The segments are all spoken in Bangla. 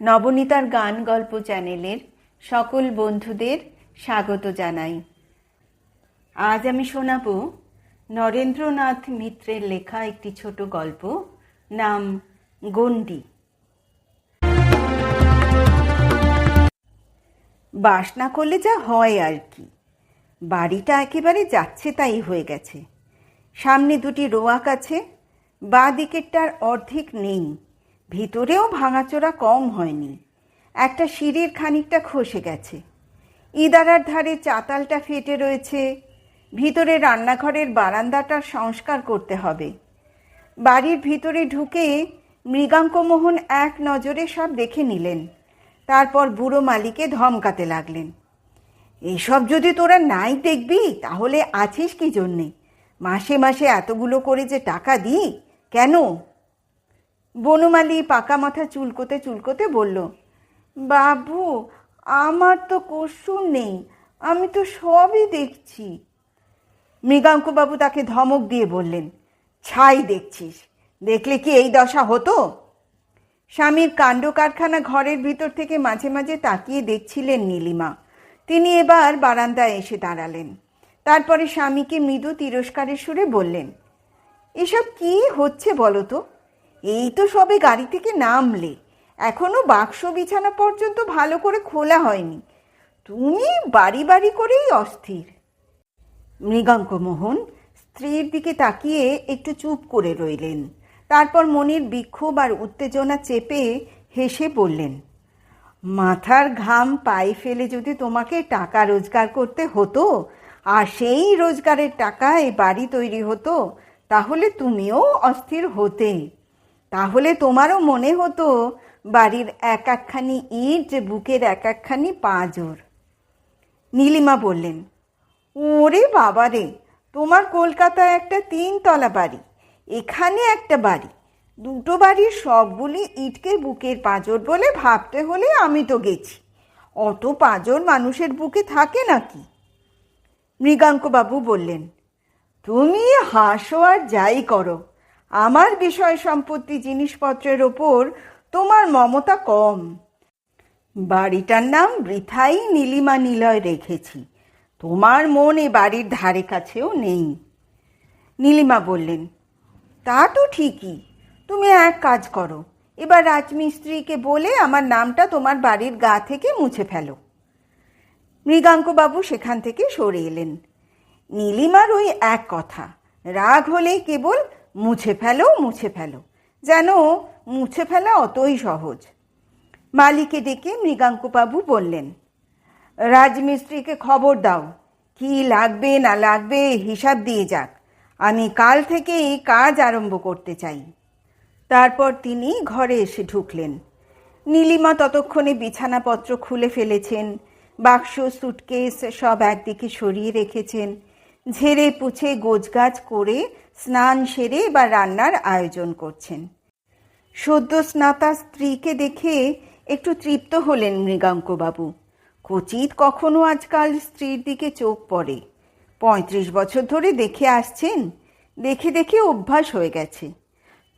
নবনীতার গান গল্প চ্যানেলের সকল বন্ধুদের স্বাগত জানাই। আজ আমি শোনাব নরেন্দ্রনাথ মিত্রের লেখা একটি ছোট গল্প, নাম গণ্ডি। বাস না করলে যা হয় আর কি। বাড়িটা একেবারে যাচ্ছে তাই হয়ে গেছে। সামনে দুটি রোয়াক আছে, বাঁ দিকেরটার অর্ধেক নেই। ভিতরেও ভাঙাচোরা কম হয়নি। একটা সিঁড়ির খানিকটা খসে গেছে। ইদারার ধারে চাতালটা ফেটে রয়েছে। ভিতরে রান্নাঘরের বারান্দাটার সংস্কার করতে হবে। বাড়ির ভিতরে ঢুকে মৃগাঙ্কমোহন এক নজরে সব দেখে নিলেন। তারপর বুড়ো মালিকে ধমকাতে লাগলেন। এসব যদি তোরা নাই দেখবি, তাহলে আছিস কি জন্যে? মাসে মাসে এতগুলো করে যে টাকা দিই, কেন? বনমালী পাকা মাথা চুলকোতে চুলকোতে বলল, বাবু, আমার তো কসুর নেই, আমি তো সবই দেখছি। মৃগাঙ্কবাবু তাকে ধমক দিয়ে বললেন, ছাই দেখছিস, দেখলে কি এই দশা হতো? স্বামীর কাণ্ড কারখানা ঘরের ভিতর থেকে মাঝে মাঝে তাকিয়ে দেখছিলেন নীলিমা। তিনি এবার বারান্দায় এসে দাঁড়ালেন। তারপরে স্বামীকে মৃদু তিরস্কারের সুরে বললেন, এসব কি হচ্ছে বলো তো? এই তো সবে গাড়ি থেকে নামলে। এখনও বাক্স বিছানা পর্যন্ত ভালো করে খোলা হয়নি। তুমি বাড়ি বাড়ি করেই অস্থির। মৃগাঙ্ক মোহন স্ত্রীর দিকে তাকিয়ে একটু চুপ করে রইলেন। তারপর মনের বিক্ষোভ আর উত্তেজনা চেপে হেসে বললেন, মাথার ঘাম পায়ে ফেলে যদি তোমাকে টাকা রোজগার করতে হতো, আর সেই রোজগারের টাকায় বাড়ি তৈরি হতো, তাহলে তুমিও অস্থির হতে। তাহলে তোমারও মনে হতো বাড়ির এক একখানি ইট, বুকের এক একখানি পাঁজর। নীলিমা বললেন, ওরে বাবা রে, তোমার কলকাতায় একটা তিনতলা বাড়ি, এখানে একটা বাড়ি। দুটো বাড়ির সবগুলি ইটকে বুকের পাঁজর বলে ভাবতে হলে আমি তো গেছি। অত পাঁজর মানুষের বুকে থাকে নাকি? মৃগাঙ্কবাবু বললেন, তুমি হাসো আর যাই করো। আমার বিষয় সম্পত্তি জিনিসপত্রের ওপর তোমার মমতা কম। বাড়িটার নাম বৃথাই নীলিমা নিলয় রেখেছি। তোমার মন এ বাড়ির ধারে কাছেও নেই। নীলিমা বললেন, তা তো ঠিকই। তুমি এক কাজ করো, এবার রাজমিস্ত্রিকে বলে আমার নামটা তোমার বাড়ির গা থেকে মুছে ফেলো মৃগাঙ্কবাবু সেখান থেকে সরে এলেন। নীলিমার ওই এক কথা, রাগ হলেই কেবল মুছে ফেলো মুছে ফেলো। যেন মুছে ফেলা অতই সহজ। মালিকে ডেকে মৃগাঙ্কবাবু বললেন, রাজমিস্ত্রিকে খবর দাও। কি লাগবে, না লাগবে, হিসাব দিয়ে যাক। আমি কাল থেকেই কাজ আরম্ভ করতে চাই। তারপর তিনি ঘরে এসে ঢুকলেন। নীলিমা ততক্ষণে বিছানাপত্র খুলে ফেলেছেন, বাক্স, সুটকেস সব একদিকে সরিয়ে রেখেছেন। ঝেড়ে পুছে গোছগাছ করে স্নান সেরে বা রান্নার আয়োজন করছেন। সদ্য স্নাতা স্ত্রীকে দেখে একটু তৃপ্ত হলেন মৃগাঙ্কবাবু। কচিত কখনো আজকাল স্ত্রীর দিকে চোখ পড়ে। পঁয়ত্রিশ বছর ধরে দেখে আসছেন, দেখে দেখে অভ্যাস হয়ে গেছে।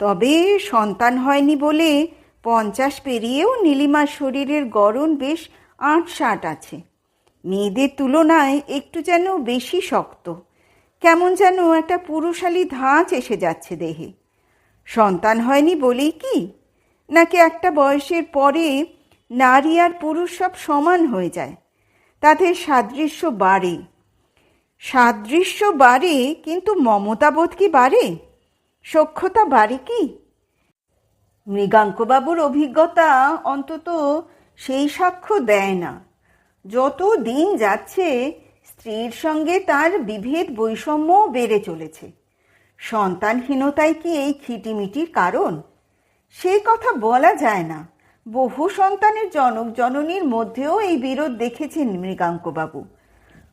তবে সন্তান হয়নি বলে পঞ্চাশ পেরিয়েও নীলিমার শরীরের গড়ন বেশ আট ষাট আছে। মেয়েদের তুলনায় একটু যেন বেশি শক্ত। কেমন যেন একটা পুরুষালী ধাঁচ এসে যাচ্ছে দেহে। সন্তান হয়নি বলেই কি? নাকি একটা বয়সের পরে নারী আর পুরুষ সব সমান হয়ে যায়? তাদের সাদৃশ্য বাড়ে। সাদৃশ্য বাড়ে, কিন্তু মমতাবোধ কি বাড়ে? সক্ষতা বাড়ে কি? মৃগাঙ্কবাবুর অভিজ্ঞতা অন্তত সেই সাক্ষ্য দেয় না। যত দিন যাচ্ছে, স্ত্রীর সঙ্গে তার বিভেদ বৈষম্যও বেড়ে চলেছে। সন্তানহীনতাই কি এই খিটিমিটির কারণ? সেই কথা বলা যায় না। বহু সন্তানের জনক জননীর মধ্যেও এই বিরোধ দেখেছেন মৃগাঙ্কবাবু।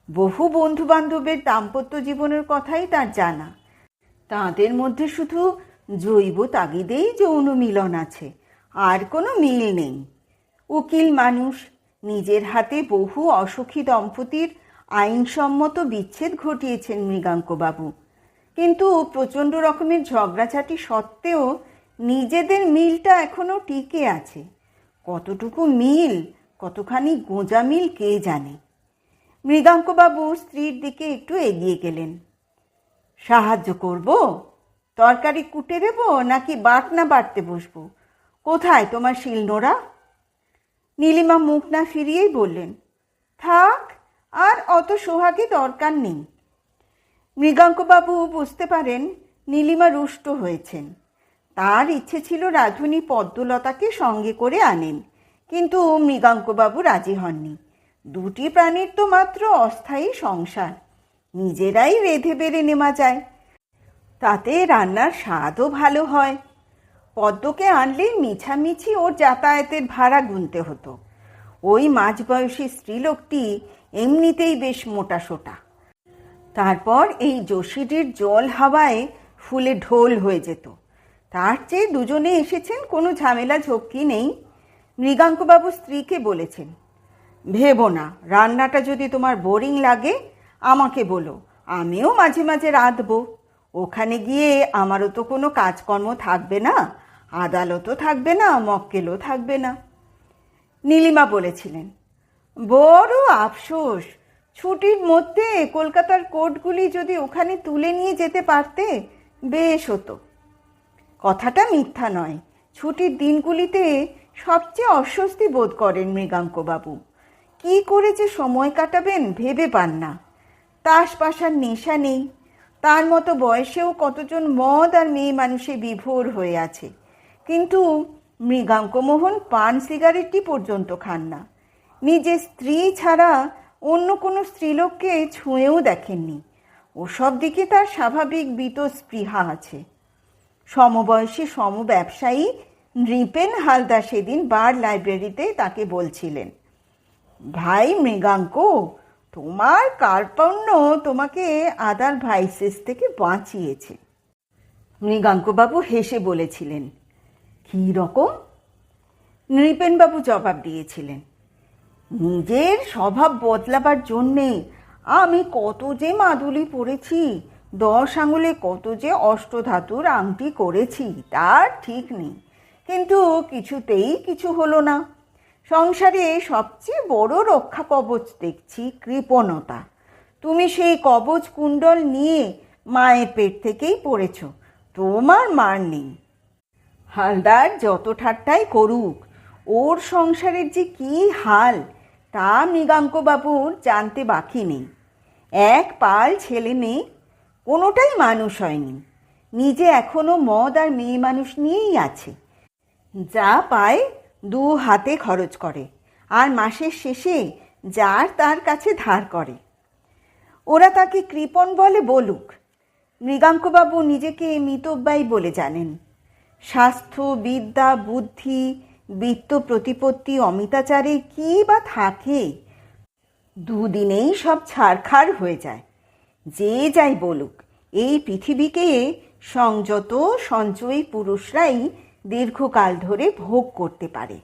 বহু বন্ধু বান্ধবের দাম্পত্য জীবনের কথাই তার জানা। তাদের মধ্যে শুধু জৈব তাগিদেই যৌন মিলন আছে, আর কোনো মিল নেই। উকিল মানুষ নিজের হাতে বহু অসুখী দম্পতির আইনসম্মত বিচ্ছেদ ঘটিয়েছেন মৃগাঙ্কবাবু। কিন্তু প্রচণ্ড রকমের ঝগড়াঝাটি সত্ত্বেও নিজেদের মিলটা এখনও টিকে আছে। কতটুকু মিল, কতখানি গোঁজা মিল কে জানে? মৃগাঙ্কবাবু স্ত্রীর দিকে একটু এগিয়ে গেলেন। সাহায্য করব? তরকারি কুটে দেবো নাকি বাটনা বাটতে বসবো? কোথায় তোমার শিলনোড়া? নীলিমা মুখ না ফিরিয়েই বললেন, থাক, আর অত সোহাগে দরকার নেই। মৃগাঙ্কবাবু বুঝতে পারেন নীলিমা রুষ্ট হয়েছেন। তার ইচ্ছে ছিল রাধুনী পদ্মলতাকে সঙ্গে করে আনেন, কিন্তু মৃগাঙ্কবাবু রাজি হননি। দুটি প্রাণীর তো মাত্র অস্থায়ী সংসার, নিজেরাই রেধে বেড়ে নেওয়া যায়। তাতে রান্নার স্বাদও ভালো হয়। পদ্মকে আনলে মিছামিছি ওর যাতায়াতের ভাড়া গুনতে হতো। ওই মাঝবয়সী স্ত্রীলোকটি এমনিতেই বেশ মোটা সোটা তারপর এই যোশীটির জল হাওয়ায় ফুলে ঢোল হয়ে যেত। তার চেয়ে দুজনে এসেছেন, কোনো ঝামেলা ঝক্কি নেই। মৃগাঙ্কবাবু স্ত্রীকে বলেছেন, ভেবো না, রান্নাটা যদি তোমার বোরিং লাগে, আমাকে বলো, আমিও মাঝে মাঝে রাঁধবো। ওখানে গিয়ে আমারও তো কোনো কাজকর্ম থাকবে না। আদালতও থাকবে না, মক্কেলও থাকবে না। নীলিমা বলেছিলেন, বড় আফসোস, ছুটির মধ্যে কলকাতার কোর্টগুলি যদি ওখানে তুলে নিয়ে যেতে পারতে, বেশ হতো। কথাটা মিথ্যা নয়, ছুটির দিনগুলিতে সবচেয়ে অস্বস্তি বোধ করেন মৃগাঙ্কবাবু। কি করে যে সময় কাটাবেন ভেবে পান না। তাস পাশার নেশা নেই, তার মতো বয়সেও কতজন মদ আর মেয়ে মানুষে বিভোর হয়ে আছে। কিন্তু মৃগাঙ্কমোহন পান সিগারেটটি পর্যন্ত খান না। নিজের স্ত্রী ছাড়া অন্য কোনো স্ত্রীলোককে ছুঁয়েও দেখেননি। ওসব দিকে তার স্বাভাবিক বীতস্পৃহা আছে। সমবয়সী সম ব্যবসায়ী নৃপেন হালদা সেদিন বার লাইব্রেরিতে তাকে বলছিলেন, ভাই মৃগাঙ্ক, তোমার কার্পণ্য তোমাকে আদার ভাইসেস থেকে বাঁচিয়েছে। মৃগাঙ্কবাবু হেসে বলেছিলেন কী রকম? নৃপেনবাবু জবাব দিয়েছিলেন, নিজের স্বভাব বদলাবার জন্যে আমি কত যে মাদুলি পড়েছি, দশ আঙুলে কত যে অষ্টধাতুর আংটি করেছি তার ঠিক নেই। কিন্তু কিছুতেই কিছু হলো না। সংসারে সবচেয়ে বড় রক্ষা কবচ দেখছি কৃপণতা। তুমি সেই কবচ কুণ্ডল নিয়ে মায়ের পেট থেকেই পড়েছ। তোমার মার নেই। হালদার যত ঠাট্টাই করুক, ওর সংসারের যে কি হাল, তা মৃগাঙ্কবাবুর জানতে বাকি নেই। এক পাল ছেলে মেয়ে, কোনোটাই মানুষ হয়নি। নিজে এখনও মদ আর মেয়ে মানুষ নিয়েই আছে। যা পায় দু হাতে খরচ করে, আর মাসের শেষে যার তার কাছে ধার করে। ওরা তাকে কৃপণ বলে বলুক। মৃগাঙ্কবাবু নিজেকে মিতব্যয়ী বলে জানেন। স্বাস্থ্য, বিদ্যা, বুদ্ধি, বৃত্ত প্রতিপত্তি, অমিতাচারে কি বা থাকে? দুদিনেই সব ছাড়খাড় হয়ে যায়। যে যাই বলুক, এই পৃথিবীকে সংযত, সঞ্চয়ী পুরুষরাই দীর্ঘকাল ধরে ভোগ করতে পারে।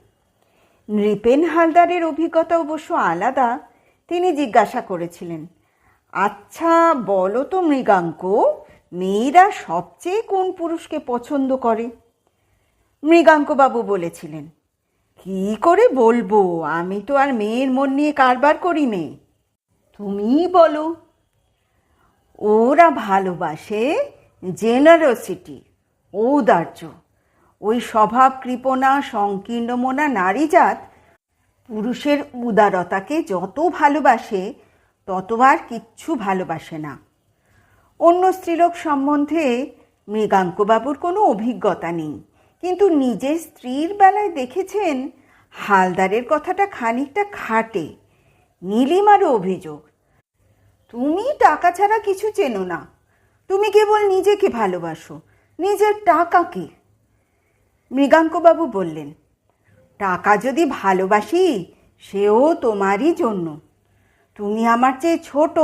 নৃপেন হালদারের অভিজ্ঞতা অবশ্য আলাদা, তিনি জিজ্ঞাসা করেছিলেন আচ্ছা বলো তো মৃগাঙ্ক, মেয়েরা সবচেয়ে কোন পুরুষকে পছন্দ করে? মৃগাঙ্কবাবু বলেছিলেন। কি করে বলব? আমি তো আর মেয়ের মন নিয়ে কারবার করি নে তুমিই বলো। ওরা ভালোবাসে জেনারসিটি, ঔদার্য। ওই স্বভাব কৃপণা সংকীর্ণমনা নারীজাত পুরুষের উদারতাকে যত ভালোবাসে, ততবার কিচ্ছু ভালোবাসে না। অন্য স্ত্রীলোক সম্বন্ধে মৃগাঙ্কবাবুর কোনো অভিজ্ঞতা নেই। কিন্তু নিজের স্ত্রীর বেলায় দেখেছেন হালদারের কথাটা খানিকটা খাটে। নীলিমারও অভিযোগ, তুমি টাকা ছাড়া কিছু চেনো না। তুমি কেবল নিজেকে ভালোবাসো। নিজের টাকাকে মৃগাঙ্কবাবু বললেন, টাকা যদি ভালোবাসি, সেও তোমারই জন্য। তুমি আমার চেয়ে ছোট,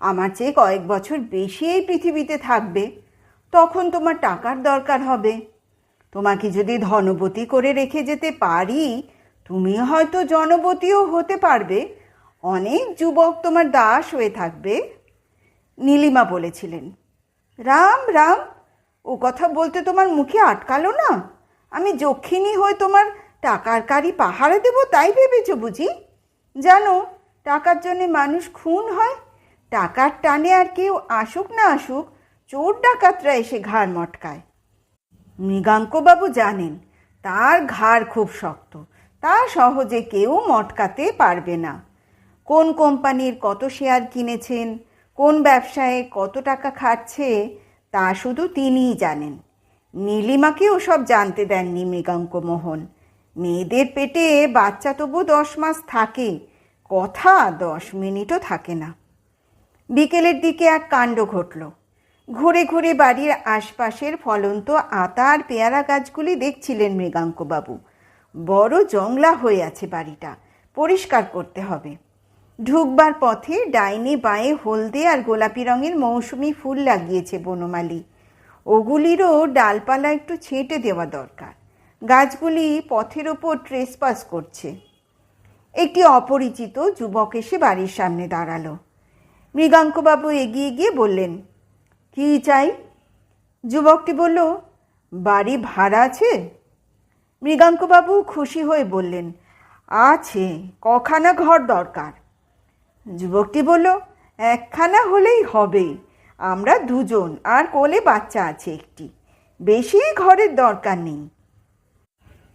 আমার চেয়ে কয়েক বছর বেশি এই পৃথিবীতে থাকবে, তখন তোমার টাকার দরকার হবে। তোমাকে যদি ধনবতী করে রেখে যেতে পারি, তুমি হয়তো জনবতীও হতে পারবে। অনেক যুবক তোমার দাস হয়ে থাকবে। নীলিমা বলেছিলেন, রাম রাম, ও কথা বলতে তোমার মুখে আটকালো না? আমি যক্ষিণী হয়ে তোমার টাকার কারি পাহারা দেবো তাই ভেবেছ বুঝি? জানো, টাকার জন্যে মানুষ খুন হয়। টাকার টানে আর কেউ আসুক না আসুক, চোর ডাকাতরা এসে ঘাড় মটকায়। মৃগাঙ্কবাবু জানেন, তার ঘাড় খুব শক্ত, তা সহজে কেউ মটকাতে পারবে না। কোন কোম্পানির কত শেয়ার কিনেছেন, কোন ব্যবসায় কত টাকা খাচ্ছে তা শুধু তিনিই জানেন। নীলিমাকেও সব জানতে দেননি মৃগাঙ্ক মোহন মেয়েদের পেটে বাচ্চা তবু দশ মাস থাকে, কথা দশ মিনিটও থাকে না। বিকেলের দিকে এক কাণ্ড ঘটল। ঘুরে ঘুরে বাড়ির আশপাশের ফলন্ত আতা আর পেয়ারা গাছগুলি দেখছিলেন মৃগাঙ্কবাবু। বড় জংলা হয়ে আছে বাড়িটা, পরিষ্কার করতে হবে। ঢুকবার পথে ডাইনে বাঁয়ে হলদে আর গোলাপি রঙের মৌসুমি ফুল লাগিয়েছে বনমালী। ওগুলিরও ডালপালা একটু ছেঁটে দেওয়া দরকার। গাছগুলি পথের ওপর ট্রেসপাস করছে। একটি অপরিচিত যুবক এসে বাড়ির সামনে দাঁড়াল। মৃগাঙ্কবাবু এগিয়ে গিয়ে বললেন কি চাই? যুবকটি বলল, বাড়ি ভাড়া আছে? মৃগাঙ্কবাবু খুশি হয়ে বললেন, আছে, কখানা ঘর দরকার। যুবকটি বলল, একখানা হলেই হবে, আমরা দুজন, আর কোলে বাচ্চা আছে একটি, বেশি ঘরের দরকার নেই।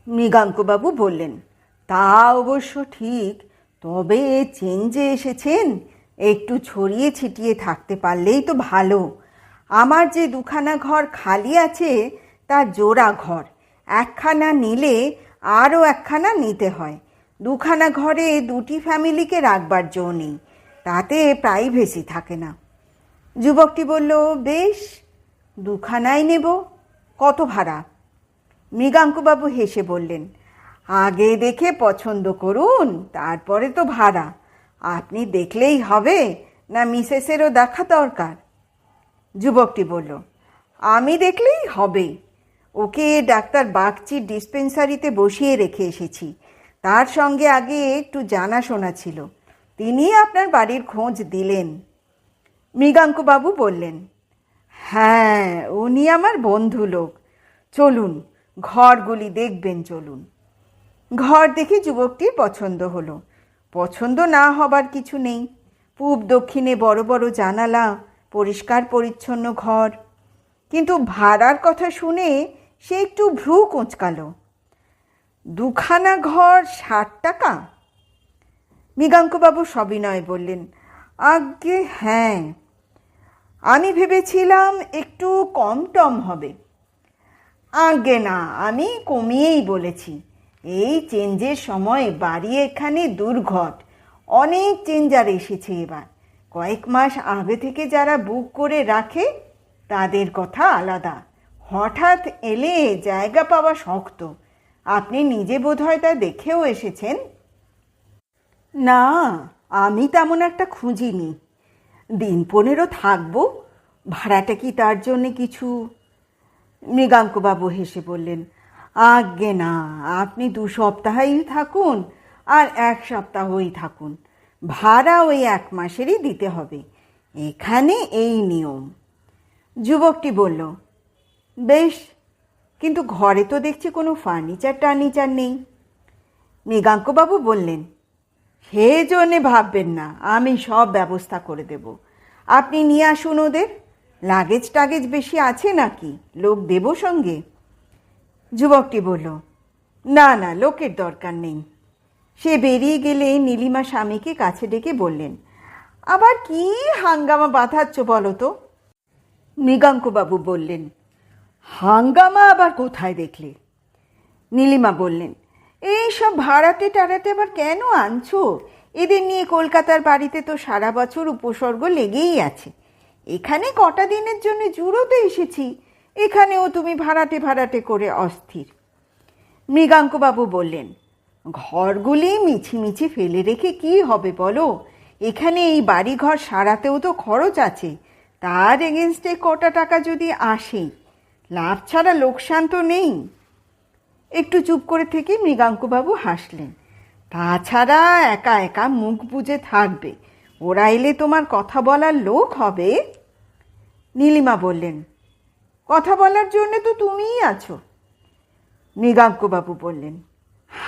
মৃগাঙ্কবাবু বললেন, তা অবশ্য ঠিক, তবে চেঞ্জে এসেছেন, একটু ছড়িয়ে ছিটিয়ে থাকতে পারলেই তো ভালো। আমার যে দুখানা ঘর খালি আছে, তা জোড়া ঘর। একখানা নিলে আরও একখানা নিতে হয়। দুখানা ঘরে দুটি ফ্যামিলিকে রাখবার জো নেই, তাতে প্রাইভেসি থাকে না। যুবকটি বলল, বেশ, দুখানাই নেব, কত ভাড়া? মৃগাঙ্কুবাবু হেসে বললেন, আগে দেখে পছন্দ করুন, তারপরে তো ভাড়া। আপনি দেখলেই হবে, না মিসেসেরও দেখা দরকার? যুবকটি বলল, আমি দেখলেই হবে ওকে ডাক্তার বাগচির ডিসপেন্সারিতে বসিয়ে রেখে এসেছি। তার সঙ্গে আগে একটু জানাশোনা ছিল। তিনি আপনার বাড়ির খোঁজ দিলেন। মৃগাঙ্কবাবু বললেন হ্যাঁ উনি আমার বন্ধু লোক। চলুন, ঘরগুলি দেখবেন, চলুন। ঘর দেখে যুবকটির পছন্দ হলো। পছন্দ না হবার কিছু নেই। পূব দক্ষিণে বড় বড় জানালা পরিষ্কার পরিচ্ছন্ন ঘর। কিন্তু ভাড়ার কথা শুনে সে একটু ভ্রু কোঁচকালো। দুখানা ঘর ষাট টাকা? মৃগাঙ্কবাবু সবিনয় বললেন, আজ্ঞে হ্যাঁ। আমি ভেবেছিলাম একটু কম টম হবে। আজ্ঞে না, আমি কমিয়েই বলেছি। এই চেঞ্জের সময় বাড়ি এখানে দুর্ঘট। অনেক চেঞ্জার এসেছে এবার। কয়েক মাস আগে থেকে যারা বুক করে রাখে, তাদের কথা আলাদা। হঠাৎ এলে জায়গা পাওয়া শক্ত। আপনি নিজে বোধহয় তা দেখেও এসেছেন? না, আমি তেমন একটা খুঁজিনি। দিন পনেরো থাকব, ভাড়াটা কি তার জন্যে কিছু? মৃগাঙ্কবাবু হেসে বললেন, আজ্ঞে না, আপনি দু সপ্তাহই থাকুন আর এক সপ্তাহই থাকুন। ভাড়া ওই এক মাসেরই দিতে হবে। এখানে এই নিয়ম। যুবকটি বলল, বেশ, কিন্তু ঘরে তো দেখছি কোনো ফার্নিচার টার্নিচার নেই। মৃগাঙ্কবাবু বললেন, সে জন্যে ভাববেন না, আমি সব ব্যবস্থা করে দেব। আপনি নিয়ে আসুন ওদের। লাগেজ টাগেজ বেশি আছে নাকি? লোক দেব সঙ্গে? যুবকটি বলল, না না, লোকের দরকার নেই। সে বেরিয়ে গেলে নীলিমা স্বামীকে কাছে ডেকে বললেন, আবার কি হাঙ্গামা বাঁধাচ্ছ বলো তো? মৃগাঙ্কবাবু বললেন, হাঙ্গামা আবার কোথায় দেখলে? নীলিমা বললেন, এই সব ভাড়াটে টাড়াটে আবার কেন আনছো? এদের নিয়ে কলকাতার বাড়িতে তো সারা বছর উপসর্গ লেগেই আছে। এখানে কটা দিনের জন্য জুড়োতে এসেছি, এখানেও তুমি ভাড়াটে ভাড়াটে করে অস্থির। মৃগাঙ্কবাবু বললেন ঘরগুলি মিছিমিছি ফেলে রেখে কি হবে বলো? এখানে এই বাড়িঘর সারাতেও তো খরচ আছে। তার এগেনস্টে কটা টাকা যদি আসে? লাভ ছাড়া লোকসান তো নেই। একটু চুপ করে থেকে মৃগাঙ্কবাবু হাসলেন। তাছাড়া একা একা মুখ বুজে থাকবে। ওরা এলে তোমার কথা বলার লোক হবে? নীলিমা বললেন, কথা বলার জন্য তো তুমিই আছো। মৃগাঙ্কবাবু বললেন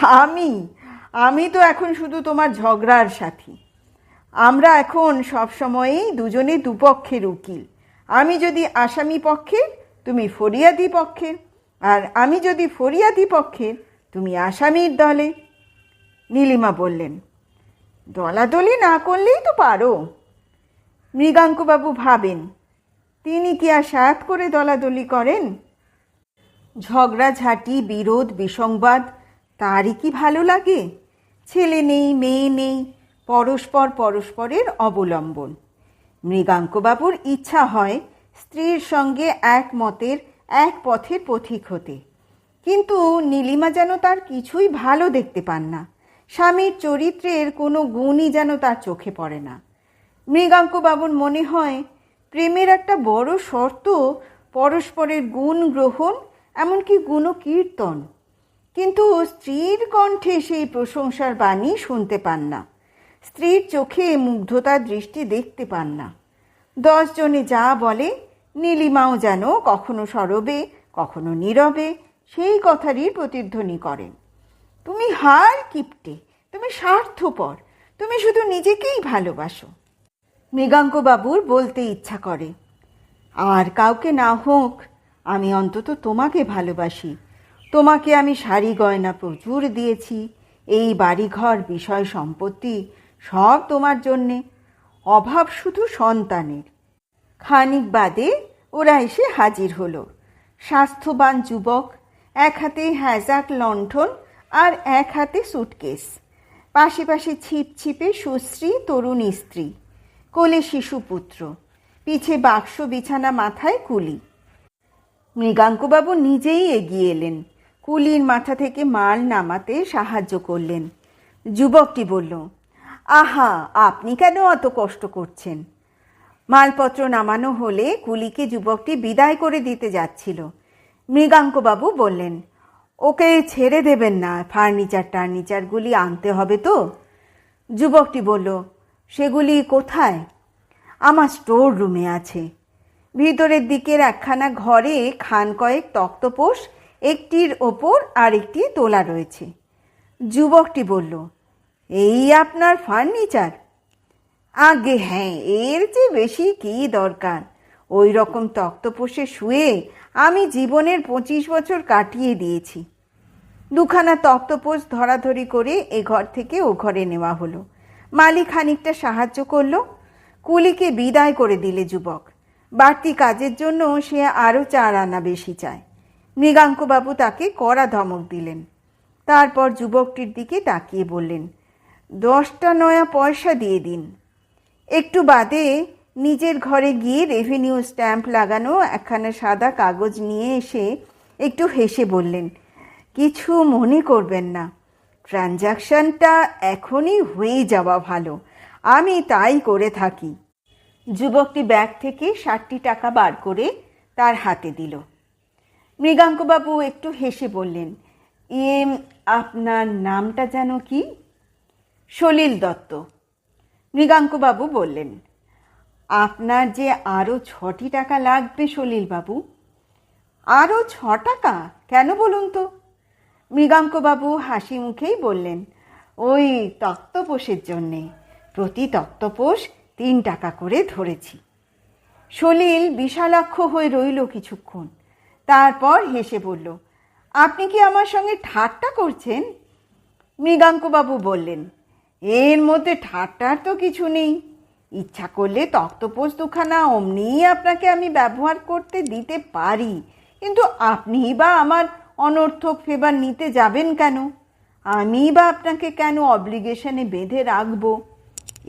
আমি আমি তো এখন শুধু তোমার ঝগড়ার সাথী। আমরা এখন সব সময়েই দুজনে দুপক্ষের উকিল। আমি যদি আসামি পক্ষের, তুমি ফরিয়াদি পক্ষের। আর আমি যদি ফরিয়াদি পক্ষের, তুমি আসামির দলে। নীলিমা বললেন, দলাদলি না করলেই তো পারো। মৃগাঙ্কবাবু ভাবেন, তিনি কি আর সায়াত করে দলাদলি করেন? ঝগড়াঝাঁটি, বিরোধ, বিসংবাদ তারই কি ভালো লাগে? ছেলে নেই, মেয়ে নেই, পরস্পর পরস্পরের অবলম্বন। মৃগাঙ্কবাবুর ইচ্ছা হয় স্ত্রীর সঙ্গে এক মতের এক পথের পথিক হতে। কিন্তু নীলিমা যেন তার কিছুই ভালো দেখতে পান না। স্বামীর চরিত্রের কোনো গুণই যেন তার চোখে পড়ে না। মৃগাঙ্কবাবুর মনে হয় প্রেমের একটা বড় শর্ত পরস্পরের গুণ গ্রহণ, এমনকি গুণ কীর্তন কিন্তু স্ত্রীর কণ্ঠে সেই প্রশংসার বাণী শুনতে পান না। স্ত্রীর চোখে মুগ্ধতার দৃষ্টি দেখতে পান না। দশজনে যা বলে, নীলিমাও যেন কখনো সরবে, কখনো নীরবে, সেই কথারই প্রতিধ্বনি করেন। তুমি হার কিপটে, তুমি স্বার্থপর, তুমি শুধু নিজেকেই ভালোবাসো। মৃগাঙ্কবাবুর বলতে ইচ্ছা করে, আর কাউকে না হোক, আমি অন্তত তোমাকে ভালোবাসি। তোমাকে আমি শাড়ি গয়না প্রচুর দিয়েছি। এই বাড়িঘর, বিষয় সম্পত্তি সব তোমার জন্যে। অভাব শুধু সন্তানের। খানিক বাদে ওরা এসে হাজির হলো। স্বাস্থ্যবান যুবক, এক হাতে হ্যাজাক লণ্ঠন আর এক হাতে সুটকেস। পাশে পাশে ছিপ ছিপে সুশ্রী তরুণ স্ত্রী, কোলে শিশুপুত্র পিছে বাক্স বিছানা মাথায় কুলি। মৃগাঙ্কবাবু নিজেই এগিয়ে এলেন। কুলির মাথা থেকে মাল নামাতে সাহায্য করলেন। যুবকটি বলল, আহা, আপনি কেন অত কষ্ট করছেন? মালপত্র নামানো হলে কুলিকে যুবকটি বিদায় করে দিতে যাচ্ছিল। মৃগাঙ্কবাবু বললেন, ওকে ছেড়ে দেবেন না, ফার্নিচার টার্নিচারগুলি আনতে হবে তো? যুবকটি বলল, সেগুলি কোথায়? আমার স্টোর রুমে আছে। ভিতরের দিকের একখানা ঘরে খান কয়েক তক্তপোষ একটির ওপর আরেকটি তোলা রয়েছে। যুবকটি বলল, এই আপনার ফার্নিচার? আগে হ্যাঁ এর চেয়ে বেশি কী দরকার? ওই রকম তক্তপোষে শুয়ে আমি জীবনের পঁচিশ বছর কাটিয়ে দিয়েছি। দুখানা তক্তপোষ ধরাধরি করে এ ঘর থেকে ও ঘরে নেওয়া হলো। মালিক খানিকটা সাহায্য করল। কুলিকে বিদায় করে দিলে যুবক। বাড়তি কাজের জন্য সে আরও চার আনা বেশি চায়। মৃগাঙ্কবাবু তাকে কড়া ধমক দিলেন। তারপর যুবকটির দিকে তাকিয়ে বললেন, দশটা নয়া পয়সা দিয়ে দিন। একটু বাদে নিজের ঘরে গিয়ে রেভিনিউ স্ট্যাম্প লাগানো একখানা সাদা কাগজ নিয়ে এসে একটু হেসে বললেন, কিছু মনে করবেন না। ট্রানজাকশনটা এখনই হয়ে যাওয়া ভালো। আমি তাই করে থাকি। যুবকটি ব্যাগ থেকে ষাটটি টাকা বার করে তার হাতে দিল। মৃগাঙ্কবাবু একটু হেসে বললেন এম আপনার নামটা যেন কি? সলিল দত্ত। মৃগাঙ্কবাবু বললেন, আপনার যে আরও ছটি টাকা লাগবে সলিলবাবু আরও ছ টাকা? কেন বলুন তো? মৃগাঙ্কবাবু হাসি মুখেই বললেন, ওই তক্তপোষের জন্যে, প্রতি তক্তপোষ তিন টাকা করে ধরেছি। সলিল বিশালাক্ষ হয়ে রইল কিছুক্ষণ তারপর হেসে বলল, আপনি কি আমার সঙ্গে ঠাট্টা করছেন? মৃগাঙ্কবাবু বললেন, এর মধ্যে ঠাট্টার তো কিছু নেই। ইচ্ছা করলে তক্তপোষ দুখানা অমনিই আপনাকে আমি ব্যবহার করতে দিতে পারি, কিন্তু আপনিই বা আমার অনর্থক ফেবার নিতে যাবেন কেন? আমি বা আপনাকে কেন অব্লিগেশনে বেঁধে রাখব?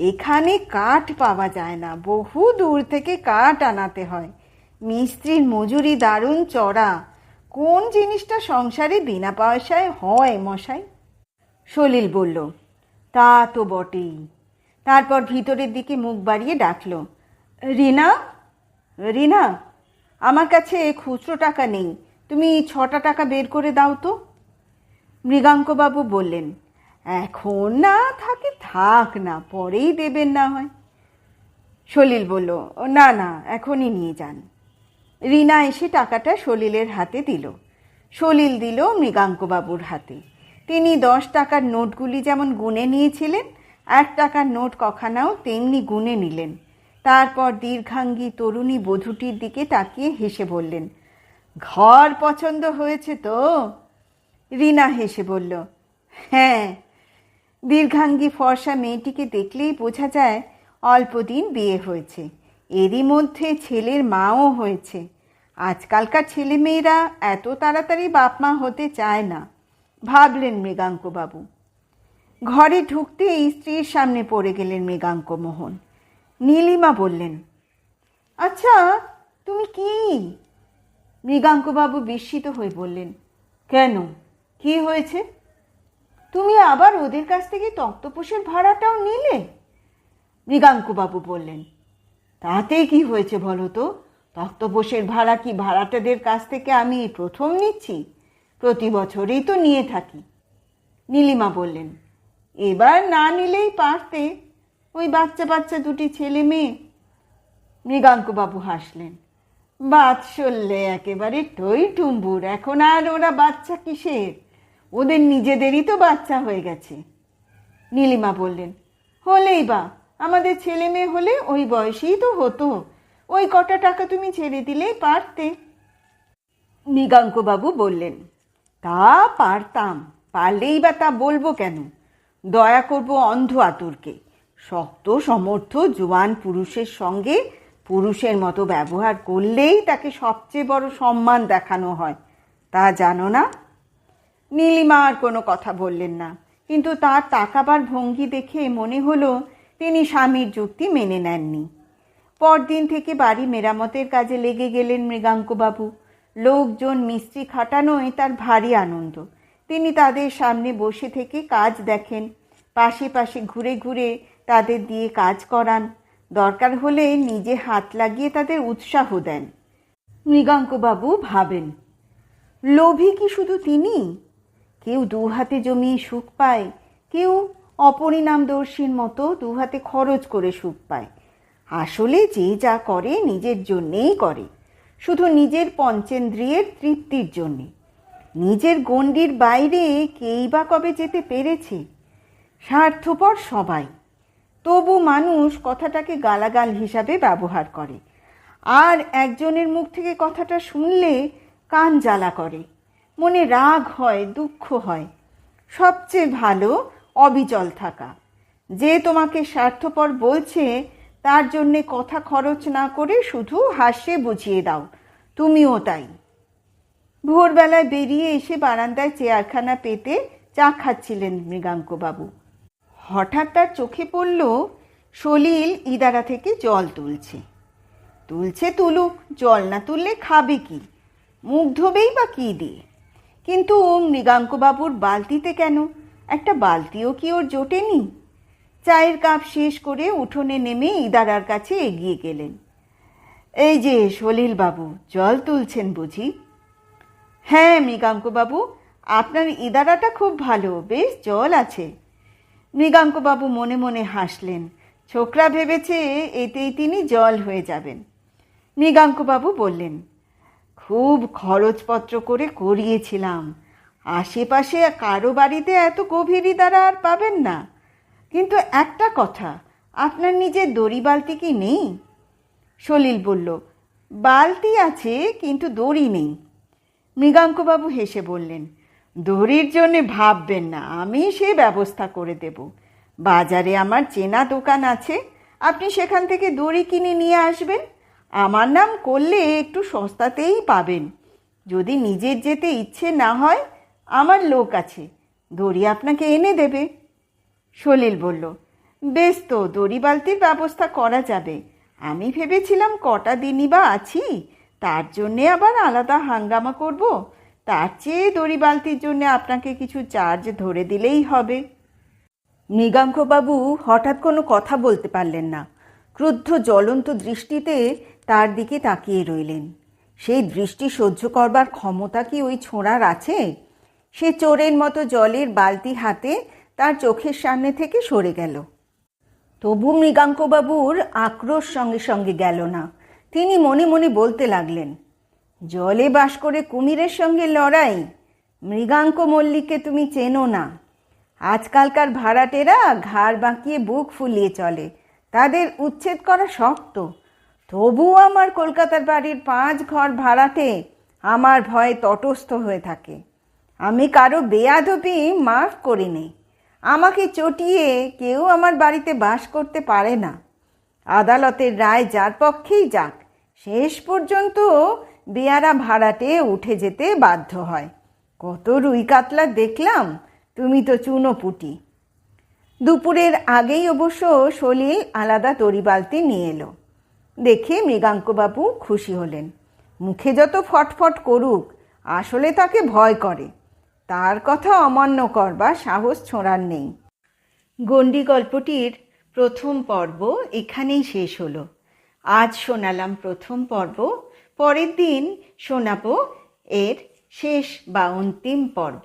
এখানে কাঠ পাওয়া যায় না, বহু দূর থেকে কাঠ আনাতে হয়। মিস্ত্রির মজুরি দারুণ চড়া। কোন জিনিসটা সংসারে বিনা পয়সায় হয় মশাই? সলিল বলল, তা তো বটেই। তারপর ভিতরের দিকে মুখ বাড়িয়ে ডাকল, রিনা? রিনা, আমার কাছে খুচরো টাকা নেই, তুমি ছটা টাকা বের করে দাও তো। মৃগাঙ্কবাবু বললেন, এখন না থাকে, থাক না, পরেই দেবেন না হয়। সলিল বলল, না না, এখনই নিয়ে যান। রিনা এসে টাকাটা সলিলের হাতে দিল। সলিল দিল মৃগাঙ্কবাবুর হাতে। তিনি দশ টাকার নোটগুলি যেমন গুনে নিয়েছিলেন, এক টাকার নোট কখানাও তেমনি গুনে নিলেন। তারপর দীর্ঘাঙ্গী তরুণী বধূটির দিকে তাকিয়ে হেসে বললেন, ঘর পছন্দ হয়েছে তো? রিনা হেসে বলল হ্যাঁ। দীর্ঘাঙ্গী ফর্সা মেয়েটিকে দেখলেই বোঝা যায় অল্পদিন বিয়ে হয়েছে। এরই মধ্যে ছেলের মাও হয়েছে। আজকালকার ছেলেমেয়েরা এত তাড়াতাড়ি বাপ মা হতে চায় না, ভাবলেন মৃগাঙ্কবাবু। ঘরে ঢুকতেই স্ত্রীর সামনে পড়ে গেলেন মৃগাঙ্ক মোহন নীলিমা বললেন আচ্ছা তুমি কি? মৃগাঙ্কবাবু বিস্মিত হয়ে বললেন, কেন? কি হয়েছে? তুমি আবার ওদের কাছ থেকে তক্তপোষের ভাড়াটাও নিলে? মৃগাঙ্কবাবু বললেন তাতে কি হয়েছে বলো তো? তক্তপোষের ভাড়া কি ভাড়াটাদের কাছ থেকে আমি প্রথম নিচ্ছি? প্রতি বছরেই তো নিয়ে থাকি। নীলিমা বললেন, এবার না নিলেই পারতে। ওই বাচ্চা বাচ্চা দুটি ছেলে মেয়ে। মৃগাঙ্কবাবু হাসলেন, বাৎসল্যে একেবারে টই টুম্বুর এখন আর ওরা বাচ্চা কিসের? ওদের নিজেদেরই তো বাচ্চা হয়ে গেছে। নীলিমা বললেন, হলেই বা আমাদের ছেলে মেয়ে হলে ওই বয়সেই তো হতো। ওই কটা টাকা তুমি ছেড়ে দিলেই পারতে। মৃগাঙ্কবাবু বললেন, তা পারতাম, পারলেই বা তা বলব কেন? দয়া করব অন্ধ আতুরকে। শক্ত, সমর্থ, জোয়ান পুরুষের সঙ্গে পুরুষের মতো ব্যবহার করলেই তাকে সবচেয়ে বড় সম্মান দেখানো হয়। তা জানো না? নীলিমা আর কোনো কথা বললেন না, কিন্তু তার তাকাবার ভঙ্গি দেখে মনে হলো তিনি স্বামীর যুক্তি মেনে নেননি। পরদিন থেকে বাড়ি মেরামতের কাজে লেগে গেলেন মৃগাঙ্কবাবু। লোকজন মিস্ত্রি খাটানোয় তার ভারী আনন্দ। তিনি তাদের সামনে বসে থেকে কাজ দেখেন। পাশে পাশে ঘুরে ঘুরে তাদের দিয়ে কাজ করান। দরকার হলে নিজে হাত লাগিয়ে তাদের উৎসাহ দেন। মৃগাঙ্কবাবু ভাবেন, লোভী কি শুধু তিনি? কেউ দু হাতে জমিয়ে সুখ পায়, কেউ অপরিণামদর্শীর মতো দু হাতে খরচ করে সুখ পায়। আসলে যে যা করে নিজের জন্যেই করে। শুধু নিজের পঞ্চেন্দ্রিয়ের তৃপ্তির জন্যে। নিজের গণ্ডির বাইরে কেই বা কবে যেতে পেরেছে? স্বার্থপর সবাই। তবু মানুষ কথাটাকে গালাগাল হিসাবে ব্যবহার করে। আর একজনের মুখ থেকে কথাটা শুনলে কান জ্বালা করে। মনে রাগ হয়, দুঃখ হয়। সবচেয়ে ভালো অবিচল থাকা। যে তোমাকে স্বার্থপর বলছে, তার জন্যে কথা খরচ না করে শুধু হাসে বুঝিয়ে দাও। তুমিও তাই। ভোরবেলায় বেরিয়ে এসে বারান্দায় চেয়ারখানা পেতে চা খাচ্ছিলেন মৃগাঙ্কবাবু। হঠাৎ তার চোখে পড়ল, সলিল ইদারা থেকে জল তুলছে। তুলছে তুলুক, জল না তুললে খাবে কি? মুখ ধোবেই বা কী দিয়ে? কিন্তু মৃগাঙ্কবাবুর বালতিতে কেন? একটা বালতিও কি ওর জোটেনি? চায়ের কাপ শেষ করে উঠোনে নেমে ইদারার কাছে এগিয়ে গেলেন। এই যে সলিল বাবু জল তুলছেন বুঝি? হ্যাঁ মৃগাঙ্কবাবু, আপনার ইদারাটা খুব ভালো, বেশ জল আছে। মৃগাঙ্কবাবু মনে মনে হাসলেন। ছোকরা ভেবেছে এতেই তিনি জল হয়ে যাবেন। মৃগাঙ্কবাবু বললেন, খুব খরচপত্র করে করিয়েছিলাম। আশেপাশে কারও বাড়িতে এত গভীরই দ্বারা আর পাবেন না। কিন্তু একটা কথা, আপনার নিজের দড়ি বালতি কি নেই? সলিল বলল, বালতি আছে, কিন্তু দড়ি নেই। মৃগাঙ্কবাবু হেসে বললেন, দড়ির জন্যে ভাববেন না, আমি সে ব্যবস্থা করে দেব। বাজারে আমার চেনা দোকান আছে, আপনি সেখান থেকে দড়ি কিনে নিয়ে আসবেন। আমার নাম করলে একটু সস্তাতেই পাবেন। যদি নিজের যেতে ইচ্ছে না হয় আমার লোক আছে, দড়ি আপনাকে এনে দেবে। সলিল বলল, বেশ তো, দড়ি বালতির ব্যবস্থা করা যাবে। আমি ভেবেছিলাম কটা দিনই বা আছি, তার জন্যে আবার আলাদা হাঙ্গামা করব। তার চেয়ে দড়ি বালতির জন্য আপনাকে কিছু চার্জ ধরে দিলেই হবে। মৃগাঙ্কবাবু হঠাৎ কোনো কথা বলতে পারলেন না। ক্রুদ্ধ জ্বলন্ত দৃষ্টিতে তার দিকে তাকিয়ে রইলেন। সেই দৃষ্টি সহ্য করবার ক্ষমতা কি ওই ছোঁড়ার আছে? সে চোরের মতো জলের বালতি হাতে তার চোখের সামনে থেকে সরে গেল। তবু মৃগাঙ্কবাবুর আক্রোশ সঙ্গে সঙ্গে গেল না। তিনি মনে মনে বলতে লাগলেন, জলে বাস করে কুমিরের সঙ্গে লড়াই? মৃগাঙ্ক মল্লিককে তুমি চেনো না। আজকালকার ভাড়াটেরা ঘাড় বাঁকিয়ে বুক ফুলিয়ে চলে। তাদের উচ্ছেদ করা শক্ত। তবুও আমার কলকাতার বাড়ির পাঁচ ঘর ভাড়াটে আমার ভয়ে তটস্থ হয়ে থাকে। আমি কারও বেয়াদবি মাফ করিনি। আমাকে চটিয়ে কেউ আমার বাড়িতে বাস করতে পারে না। আদালতের রায় যার পক্ষেই যাক, শেষ পর্যন্ত বেয়ারা ভাড়াটে উঠে যেতে বাধ্য হয়। কত রুই কাতলা দেখলাম, তুমি তো চুনো চুনোপুটি দুপুরের আগেই অবশ্য সলিল আলাদা তরি বালতি নিয়ে এলো। দেখে মৃগাঙ্কবাবু খুশি হলেন। মুখে যত ফটফট করুক, আসলে তাকে ভয় করে। তার কথা অমান্য করবার সাহস ছোঁড়ার নেই। গণ্ডি গল্পটির প্রথম পর্ব এখানেই শেষ হলো। আজ শোনালাম প্রথম পর্ব, পরের দিন শোনাবো এর শেষ বা অন্তিম পর্ব।